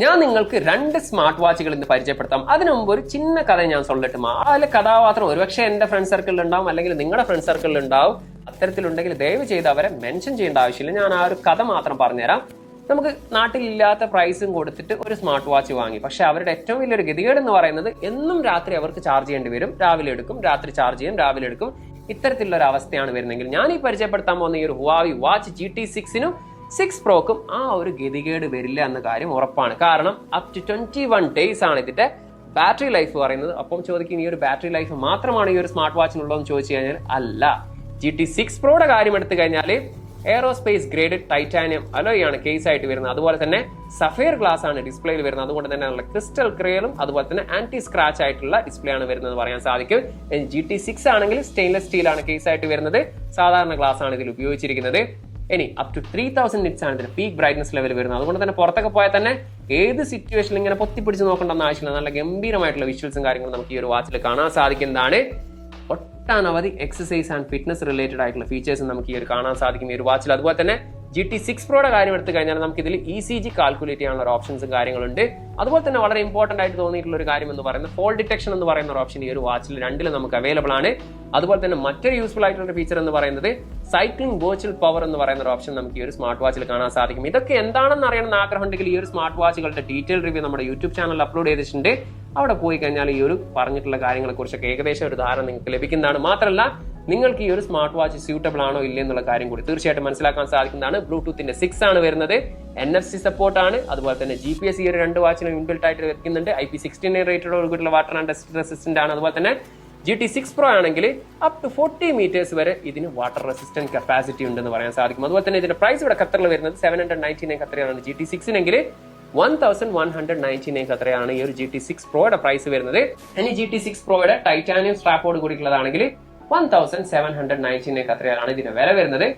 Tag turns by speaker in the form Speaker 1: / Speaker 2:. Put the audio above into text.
Speaker 1: ഞാൻ നിങ്ങൾക്ക് രണ്ട് സ്മാർട്ട് വാച്ചുകൾ ഇന്ന് പരിചയപ്പെടുത്താം. അതിനു മുമ്പ് ഒരു ചിന്ന കഥ ഞാൻ സൊല്ലട്ടുമാ അതിലെ കഥാപാത്രം ഒരുപക്ഷെ എന്റെ ഫ്രണ്ട് സർക്കിളിൽ ഉണ്ടാവും അല്ലെങ്കിൽ നിങ്ങളുടെ ഫ്രണ്ട് സർക്കിളിൽ ഉണ്ടാവും അത്തരത്തിലുണ്ടെങ്കിൽ ദയവ് ചെയ്ത് അവരെ മെൻഷൻ ചെയ്യേണ്ട ആവശ്യമില്ല. ഞാൻ ആ ഒരു കഥ മാത്രം പറഞ്ഞുതരാം. നമുക്ക് നാട്ടിലില്ലാത്ത പ്രൈസും കൊടുത്തിട്ട് ഒരു സ്മാർട്ട് വാച്ച് വാങ്ങി. പക്ഷെ അവരുടെ ഏറ്റവും വലിയൊരു ഗതികേട് എന്ന് പറയുന്നത് എന്നും രാത്രി അവർക്ക് ചാർജ് ചെയ്യേണ്ടി വരും. രാവിലെ എടുക്കും രാത്രി ചാർജ് ചെയ്യും രാവിലെ എടുക്കും. ഇത്തരത്തിലുള്ള ഒരു അവസ്ഥയാണ് വരുന്നതെങ്കിൽ ഞാൻ ഈ പരിചയപ്പെടുത്താൻ പോകുന്ന ഈ ഒരു ഹുവാവി വാച്ച് ജി ടി സിക്സിനും സിക്സ് പ്രോക്കും ആ ഒരു ഗതികേട് വരില്ല എന്ന കാര്യം ഉറപ്പാണ്. കാരണം up to twenty one days ആണ് ഇതിന്റെ ബാറ്ററി ലൈഫ് പറയുന്നത്. അപ്പം ചോദിക്കും ഈ ഒരു ബാറ്ററി ലൈഫ് മാത്രമാണ് ഈ ഒരു സ്മാർട്ട് വാച്ചിനുള്ളതെന്ന് ചോദിച്ചു കഴിഞ്ഞാൽ അല്ല. ജി ടി സിക്സ് പ്രോയുടെ കാര്യം എടുത്തു കഴിഞ്ഞാൽ എയറോസ്പേസ് ഗ്രേഡഡ് ടൈറ്റാനിയം അലോയാണ് കേസ് ആയിട്ട് വരുന്നത്. അതുപോലെ തന്നെ സഫയർ ഗ്ലാസ് ആണ് ഡിസ്പ്ലേയിൽ വരുന്നത്. അതുകൊണ്ട് തന്നെ നല്ല ക്രിസ്റ്റൽ ക്രിയലും അതുപോലെ തന്നെ ആന്റി സ്ക്രാച്ച് ആയിട്ടുള്ള ഡിസ്പ്ലേ ആണ് വരുന്നത് പറയാൻ സാധിക്കും. ജി ടി സിക്സ് ആണെങ്കിൽ സ്റ്റെയിൻലെസ് സ്റ്റീൽ ആണ് കേസ് ആയിട്ട് വരുന്നത്. സാധാരണ ഗ്ലാസ് ആണ് ഇതിൽ ഉപയോഗിച്ചിരിക്കുന്നത്. ഇനി up to three thousand nits ആണ് ഇതിന് പീക്ക് ബ്രൈറ്റ്നസ് ലെവൽ വരുന്നത്. അതുകൊണ്ട് തന്നെ പുറത്തൊക്കെ പോയാൽ തന്നെ ഏത് സിറ്റുവേഷനിൽ ഇങ്ങനെ പൊത്തിപ്പിടിച്ച് നോക്കേണ്ടെന്ന ആവശ്യമില്ല. നല്ല ഗംഭീരമായിട്ടുള്ള വിഷ്വൽസും കാര്യങ്ങളും നമുക്ക് ഈ ഒരു വാച്ചിൽ കാണാൻ സാധിക്കുന്നതാണ്. ഒട്ടനവധി എക്സസൈസ് ആൻഡ് ഫിറ്റ്നസ് റിലേറ്റഡ് ആയിട്ടുള്ള ഫീച്ചേഴ്സും നമുക്ക് ഈ ഒരു കാണാൻ സാധിക്കും ഈ ഒരു വാച്ചിൽ അതുപോലെ തന്നെ ജി ടി സിക്സ് പ്രോയുടെ കാര്യം എടുത്തു കഴിഞ്ഞാൽ നമുക്ക് ഇതിൽ ഇ സി ജി കാൽക്കുലേറ്റ് ചെയ്യാനുള്ള ഓപ്ഷൻസും കാര്യങ്ങളുണ്ട്. അതുപോലെ തന്നെ വളരെ ഇമ്പോർട്ടന്റ് ആയിട്ട് തോന്നിയിട്ടുള്ള ഒരു കാര്യം എന്ന് പറയുന്നത് ഫോൾ ഡിറ്റക്ഷൻ എന്ന് പറയുന്ന ഒരു ഓപ്ഷൻ ഈ ഒരു വാച്ചിൽ രണ്ടിൽ നമുക്ക് അവൈലബിൾ ആണ്. അതുപോലെ തന്നെ മറ്റൊരു യൂസ്ഫുൾ ആയിട്ടുള്ള ഒരു ഫീച്ചർ എന്ന് പറയുന്നത് സൈക്ലിംഗ് വെർച്വൽ പവർ എന്ന് പറയുന്ന ഒരു ഓപ്ഷൻ നമുക്ക് ഈ ഒരു സ്മാർട്ട് വാച്ചിൽ കാണാൻ സാധിക്കും. ഇതൊക്കെ എന്താണെന്ന് അറിയണമെന്ന് ആഗ്രഹമുണ്ടെങ്കിൽ ഈ ഒരു സ്മാർട്ട് വാച്ചുകളുടെ ഡീറ്റെയിൽ റിവ്യൂ നമ്മുടെ യൂട്യൂബ് ചാനലിൽ അപ്ലോഡ് ചെയ്തിട്ടുണ്ട്. അവിടെ പോയി കഴിഞ്ഞാൽ ഈ ഒരു പറഞ്ഞിട്ടുള്ള കാര്യങ്ങളെക്കുറിച്ചൊക്കെ ഏകദേശം ഒരു ധാരണ നിങ്ങൾക്ക് ലഭിക്കുന്നതാണ്. മാത്രമല്ല നിങ്ങൾക്ക് ഈ ഒരു സ്മാർട്ട് വാച്ച് സ്യൂട്ടബിൾ ആണോ ഇല്ലേ എന്നുള്ള കാര്യം കൂടി തീർച്ചയായിട്ടും മനസ്സിലാക്കാൻ സാധിക്കുന്നതാണ്. ബ്ലൂടൂത്തിന്റെ സിക്സ് ആണ് വരുന്നത്. എൻ എഫ് സി സപ്പോർട്ട് ആണ്. അതുപോലെ തന്നെ ജി പി എസ് ഈ ഒരു രണ്ട് വാച്ചിനും ഇൻബിൽട്ട് ആയിട്ട് വെക്കുന്നുണ്ട് ഐ പി സിക്സ്റ്റീൻ റേറ്റഡോട് കൂടിയുള്ള വാട്ടർ ആൻഡ് ഡസ്റ്റ് റെസിസ്റ്റന്റ് ആണ്. അതുപോലെ തന്നെ ജി ടി സിക്സ് പ്രോ ആണെങ്കിൽ അപ് ടു ഫോർട്ടി മീറ്റേഴ്സ് വരെ ഇതിന് വാട്ടർ റെസിസ്റ്റന്റ് കപ്പാസിറ്റി ഉണ്ടെന്ന് പറയാൻ സാധിക്കും. അതുപോലെ തന്നെ ഇതിന്റെ പ്രൈസ് ഇവിടെ ഖത്തറിൽ വരുന്നത് സെവൻ ഹൺഡ്രഡ് നയന്റി നയൻ ഖത്തറിയാണ് G T സിക്സിനെങ്കിൽ one thousand one hundred ninety nine ഖത്തറിയാണ് ഈ ഒരു ജി ടി സിക്സ് പ്രോയുടെ പ്രൈസ് വരുന്നത്. ഇനി ജി ടി സിക്സ് പ്രോയുടെ ടൈറ്റാനിയം സ്ട്രാപ്പോട് കൂടിയുള്ളതാണെങ്കിൽ one thousand seven hundred ninety nine ഖത്തറയാണ് ഇതിന്റെ വില വരുന്നത്.